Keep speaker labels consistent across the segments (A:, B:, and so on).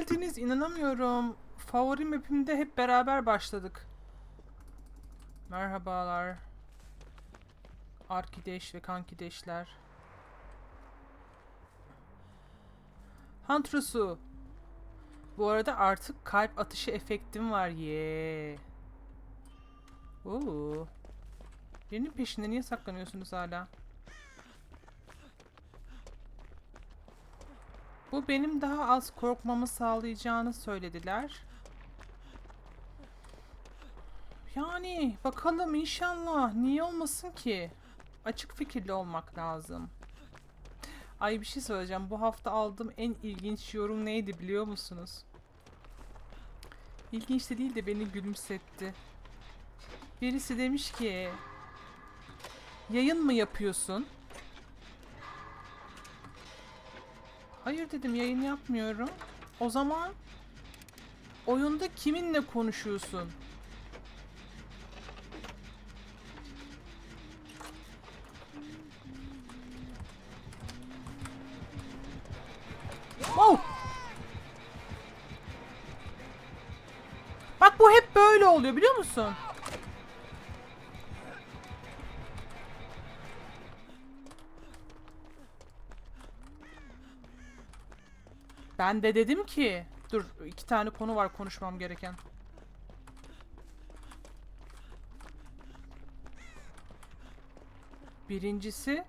A: geldiniz. İnanamıyorum. Favori map'imde hep beraber başladık. Merhabalar. Arkideş ve kankideşler. Huntress'u. Bu arada artık kalp atışı efektim var. Ye. Oo. Birinin peşinde niye saklanıyorsunuz hala? Bu benim daha az korkmamı sağlayacağını söylediler. Yani bakalım inşallah. Niye olmasın ki? Açık fikirli olmak lazım. Ay bir şey söyleyeceğim. Bu hafta aldığım en ilginç yorum neydi biliyor musunuz? İlginç de değil de beni gülümsetti. Birisi demiş ki yayın mı yapıyorsun? Hayır dedim yayın yapmıyorum. O zaman oyunda kiminle konuşuyorsun? Oh! Bak bu hep böyle oluyor biliyor musun? Ben de dedim ki dur iki tane konu var konuşmam gereken. Birincisi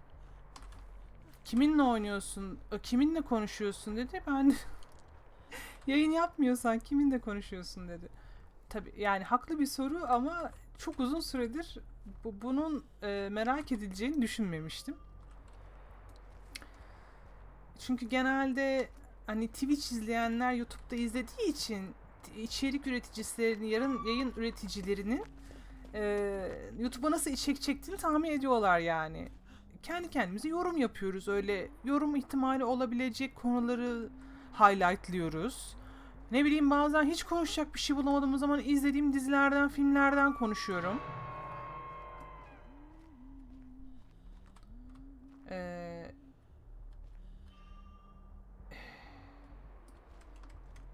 A: kiminle oynuyorsun, e, kiminle konuşuyorsun dedi. Ben yayın yapmıyorsan kiminle konuşuyorsun dedi. Tabii yani haklı bir soru ama çok uzun süredir bu, bunun e, merak edileceğini düşünmemiştim. Çünkü genelde hani Twitch izleyenler YouTube'da izlediği için içerik üreticilerinin, yarın yayın üreticilerinin e, YouTube'a nasıl içerik çektiğini tahmin ediyorlar yani. Kendi kendimize yorum yapıyoruz öyle yorum ihtimali olabilecek konuları highlightlıyoruz. Ne bileyim bazen hiç konuşacak bir şey bulamadığım zaman izlediğim dizilerden, filmlerden konuşuyorum.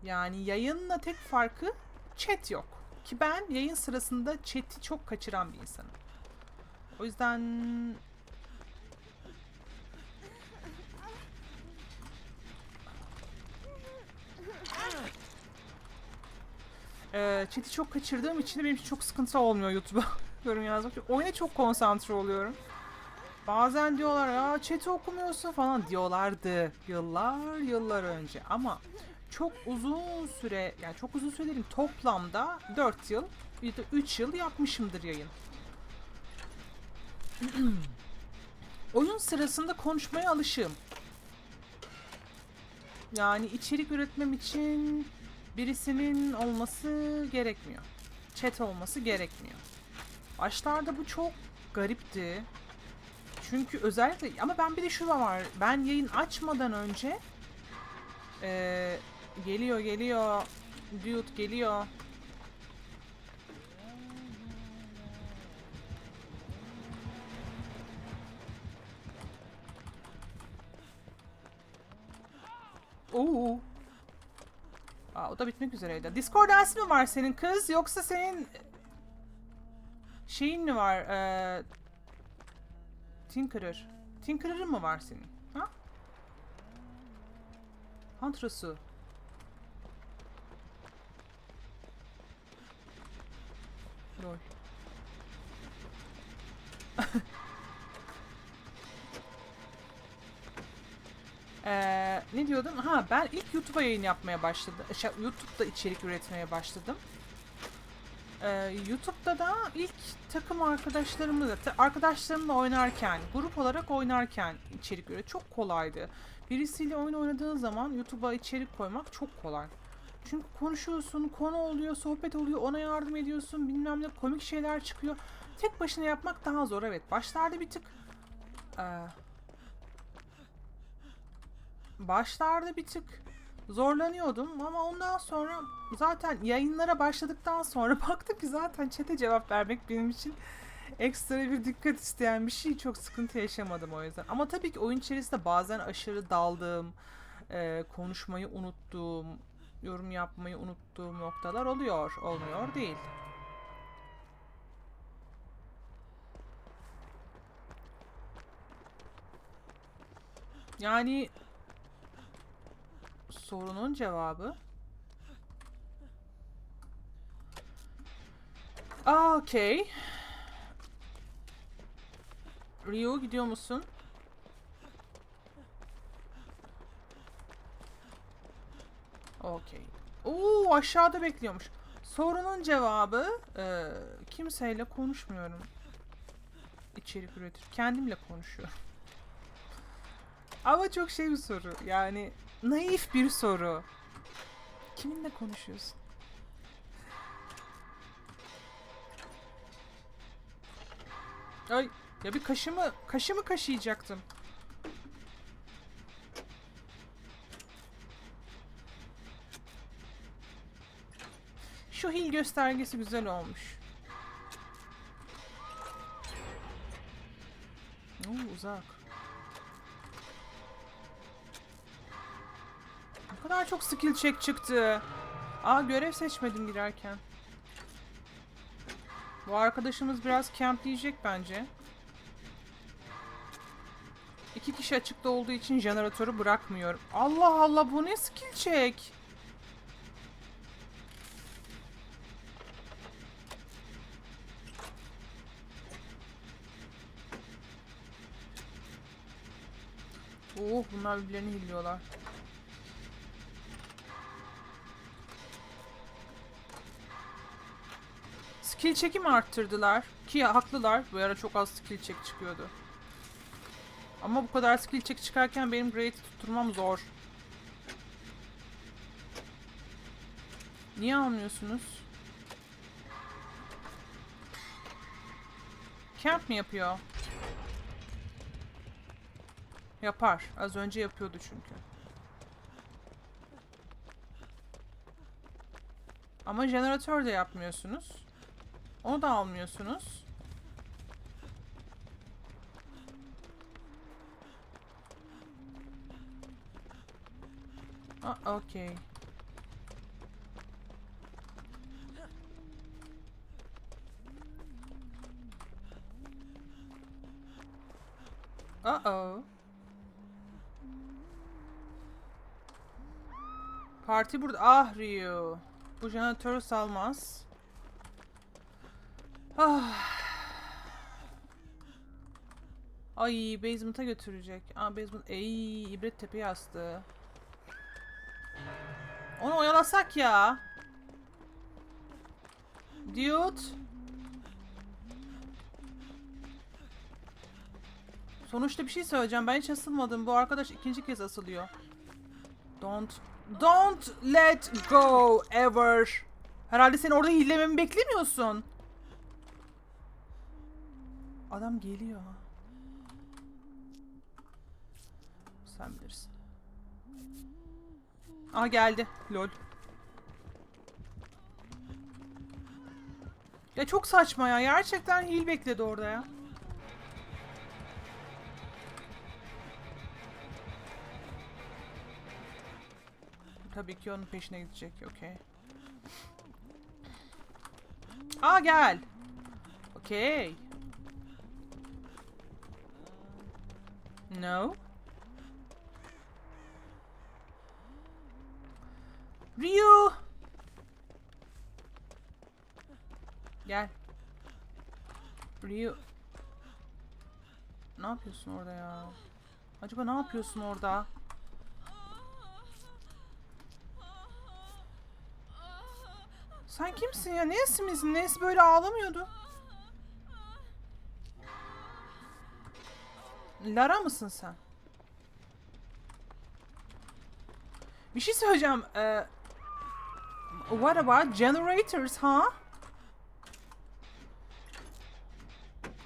A: Yani yayınla tek farkı chat yok. Ki ben yayın sırasında chat'i çok kaçıran bir insanım. O yüzden Ee, chat'i çok kaçırdığım için de benim için çok sıkıntı olmuyor YouTube'a yorum yazmak. Çünkü Oyuna çok konsantre oluyorum. Bazen diyorlar ya chat'i okumuyorsun falan diyorlardı yıllar yıllar önce ama çok uzun süre yani çok uzun süre toplamda 4 yıl ya da 3 yıl yapmışımdır yayın. Oyun sırasında konuşmaya alışığım. Yani içerik üretmem için birisinin olması gerekmiyor. Chat olması gerekmiyor. Başlarda bu çok garipti. Çünkü özellikle ama ben bir de şu var. Ben yayın açmadan önce eee, geliyor geliyor dude geliyor. Oo. Aa, o da bitmek üzereydi. Discord dersi mi var senin kız yoksa senin şeyin mi var? Ee, Tinkerer. Tinkerer'ın mı var senin? Ha? Huntress'u. Lol. Ee, ne diyordum? Ha ben ilk YouTube'a yayın yapmaya başladım. Şey, YouTube'da içerik üretmeye başladım. Ee, YouTube'da da ilk takım arkadaşlarımla, arkadaşlarımla oynarken, grup olarak oynarken içerik üret çok kolaydı. Birisiyle oyun oynadığın zaman YouTube'a içerik koymak çok kolay. Çünkü konuşuyorsun, konu oluyor, sohbet oluyor, ona yardım ediyorsun, bilmem ne komik şeyler çıkıyor. Tek başına yapmak daha zor evet. Başlarda bir tık ee, başlarda bir tık zorlanıyordum ama ondan sonra zaten yayınlara başladıktan sonra baktım ki zaten çete cevap vermek benim için ekstra bir dikkat isteyen bir şey çok sıkıntı yaşamadım o yüzden. Ama tabii ki oyun içerisinde bazen aşırı daldığım, e, konuşmayı unuttuğum yorum yapmayı unuttuğum noktalar oluyor. Olmuyor değil. Yani sorunun cevabı Aa, okey. Rio gidiyor musun? Okey. Oo aşağıda bekliyormuş. Sorunun cevabı eee, kimseyle konuşmuyorum. İçerik üretir. Kendimle konuşuyorum. Ama çok şey bir soru. Yani naif bir soru. Kiminle konuşuyorsun? Ay ya bir kaşımı kaşımı kaşıyacaktım. Şu hil göstergesi güzel olmuş. Oo, uzak. Ne kadar çok skill check çıktı. Aa görev seçmedim girerken. Bu arkadaşımız biraz campleyecek bence. İki kişi açıkta olduğu için jeneratörü bırakmıyorum. Allah Allah bu ne skill check? Oh bunlar birbirlerini hilliyorlar. Skill check'i mi arttırdılar? Ki haklılar. Bu ara çok az skill check çıkıyordu. Ama bu kadar skill check çıkarken benim grade'i tutturmam zor. Niye almıyorsunuz? Camp mi yapıyor? Yapar. Az önce yapıyordu çünkü. Ama jeneratör de yapmıyorsunuz. Onu da almıyorsunuz. Aa, okey. Uh-oh. Parti burada. Ah Rio. Bu jeneratörü salmaz. Ah. Ay basement'a götürecek. Aa basement. Ey ibret tepe yastığı. Onu oyalasak ya. Dude. Sonuçta bir şey söyleyeceğim. Ben hiç asılmadım. Bu arkadaş ikinci kez asılıyor. Don't Don't let go ever. Herhalde sen orada hillememi beklemiyorsun. Adam geliyor. Sen bilirsin. Aa geldi. Lol. Ya çok saçma ya. Gerçekten hil bekledi orada ya. Tabii ki onun peşine gidecek. Okey. Aa gel. Okey. No. Ryu. Gel. Ryu. Ne yapıyorsun orada ya? Acaba ne yapıyorsun orada? Sen kimsin ya? Nesi misin? Nesi böyle ağlamıyordu? Lara mısın sen? Bir şey söyleyeceğim. Ee, what about generators, ha?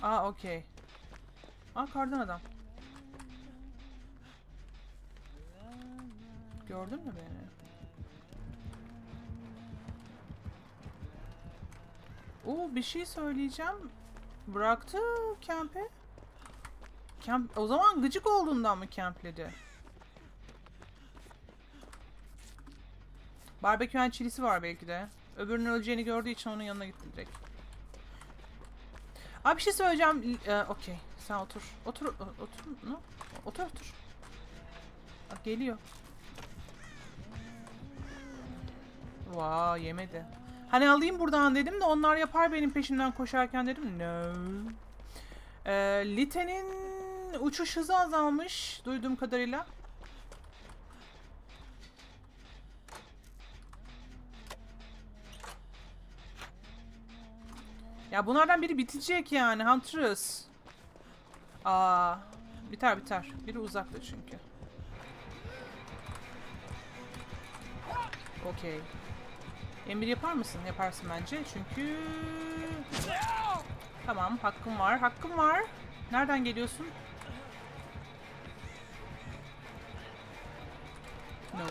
A: Aa, okey. Aa, kardan adam. Gördün mü beni? Oo bir şey söyleyeceğim. Bıraktı kempi. Kemp o zaman gıcık olduğundan mı kempledi? Barbekü and chilisi var belki de. Öbürünün öleceğini gördüğü için onun yanına gitti direkt. Abi bir şey söyleyeceğim. Ee, Okey. Sen otur. Otur. Otur. Ne? Otur otur. Bak geliyor. Vay yemedi. Hani alayım buradan dedim de onlar yapar benim peşimden koşarken dedim. No. Ee, Lite'nin uçuş hızı azalmış duyduğum kadarıyla. Ya bunlardan biri bitecek yani Huntress. Aa, biter biter. Biri uzakta çünkü. Okey. Emir yapar mısın? Yaparsın bence. Çünkü... Tamam, hakkım var. Hakkım var. Nereden geliyorsun? No.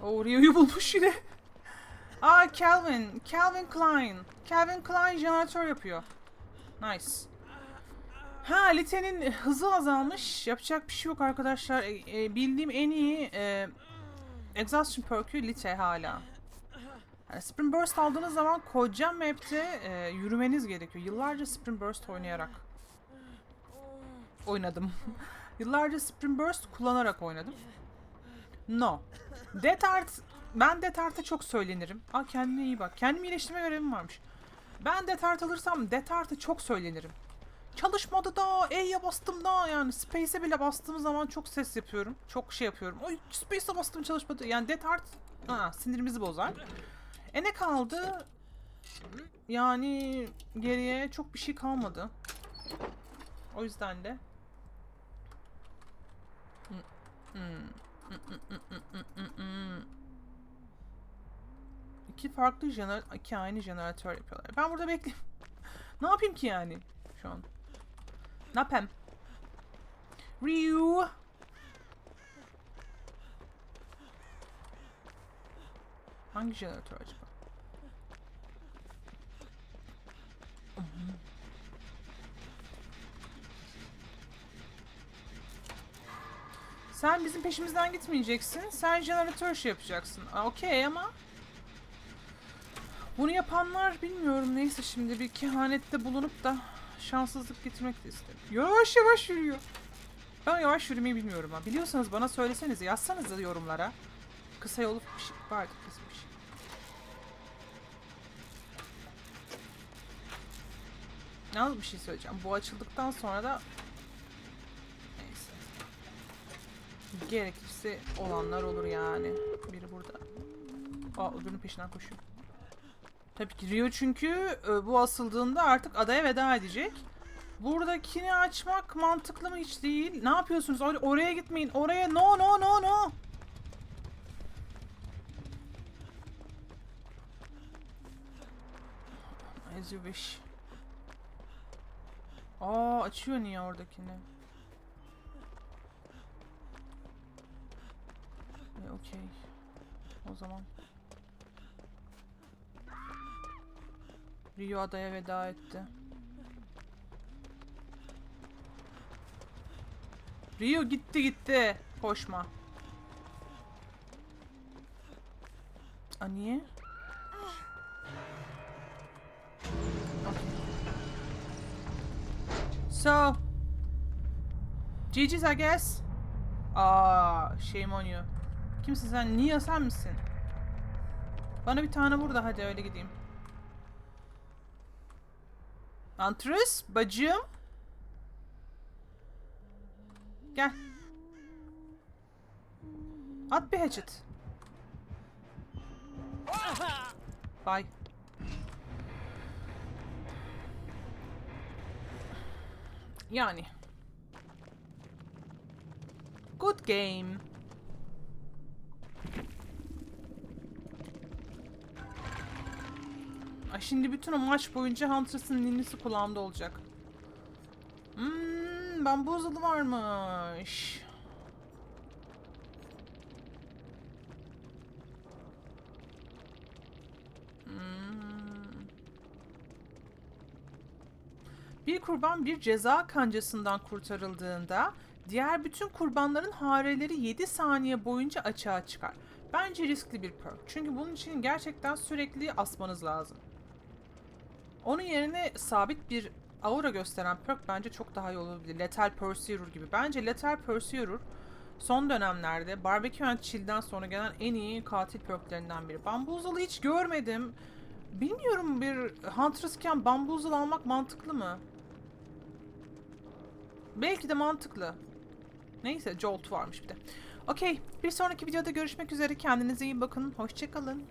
A: Oo, Rio'yu bulmuş yine. Aa Calvin. Calvin Klein. Calvin Klein jeneratör yapıyor. Nice. Ha Lite'nin hızı azalmış. Yapacak bir şey yok arkadaşlar. E, e, bildiğim en iyi e, Exhaustion perk'ü Lite hala. Yani Sprint Burst aldığınız zaman koca map'te e, yürümeniz gerekiyor. Yıllarca Sprint Burst oynayarak oynadım. Yıllarca Sprint Burst kullanarak oynadım. No. Death Art, ben Death çok söylenirim. Aa kendine iyi bak. Kendimi iyileştirme görevim varmış. Ben Death Art alırsam Death çok söylenirim. Çalışmadı da, E'ye bastım da yani Space'e bile bastığım zaman çok ses yapıyorum. Çok şey yapıyorum. Oy Space'e bastım çalışmadı. Yani Death Art aa, sinirimizi bozar. E ne kaldı? Yani geriye çok bir şey kalmadı. O yüzden de. İki farklı jener iki aynı jeneratör yapıyorlar. Ben burada bekleyeyim. ne yapayım ki yani şu an? Ne yapayım? Ryu. Hangi jeneratör acaba? Sen bizim peşimizden gitmeyeceksin. Sen jeneratör şey yapacaksın. Okey ama bunu yapanlar bilmiyorum neyse şimdi bir kehanette bulunup da şanssızlık getirmek de isterim. Yavaş yavaş yürüyor. Ben yavaş yürümeyi bilmiyorum ha. Biliyorsanız bana söyleseniz yazsanız da yorumlara. Kısa yolu bir şey vardı bir şey. Yalnız bir şey söyleyeceğim. Bu açıldıktan sonra da neyse. Gerekirse olanlar olur yani. Biri burada. Aa öbürünün peşinden koşuyor. Tabii ki Rio çünkü e, bu asıldığında artık adaya veda edecek. Buradakini açmak mantıklı mı hiç değil. Ne yapıyorsunuz? Or- oraya gitmeyin. Oraya no no no no. As you wish. Aa açıyor niye oradakini? E, okey. O zaman. Rio adaya veda etti. Rio gitti gitti. Koşma. A niye? So. GG's I guess. Aa, shame on you. Kimsin sen? Nia sen misin? Bana bir tane vur da hadi öyle gideyim. Antris, bacım. Gel. At bir hatchet. Bye. Yani. Good game. Ay şimdi bütün o maç boyunca Huntress'ın ninisi kulağımda olacak. Hmm, bambuzalı varmış. Hmm. Bir kurban bir ceza kancasından kurtarıldığında diğer bütün kurbanların hareleri 7 saniye boyunca açığa çıkar. Bence riskli bir perk. Çünkü bunun için gerçekten sürekli asmanız lazım. Onun yerine sabit bir aura gösteren perk bence çok daha iyi olabilir. Lethal Pursuer gibi. Bence Lethal Pursuer son dönemlerde Barbecue and Chill'den sonra gelen en iyi katil perklerinden biri. Bamboozle'ı hiç görmedim. Bilmiyorum bir Huntress'ken Bamboozle almak mantıklı mı? Belki de mantıklı. Neyse Jolt varmış bir de. Okey bir sonraki videoda görüşmek üzere. Kendinize iyi bakın. Hoşçakalın.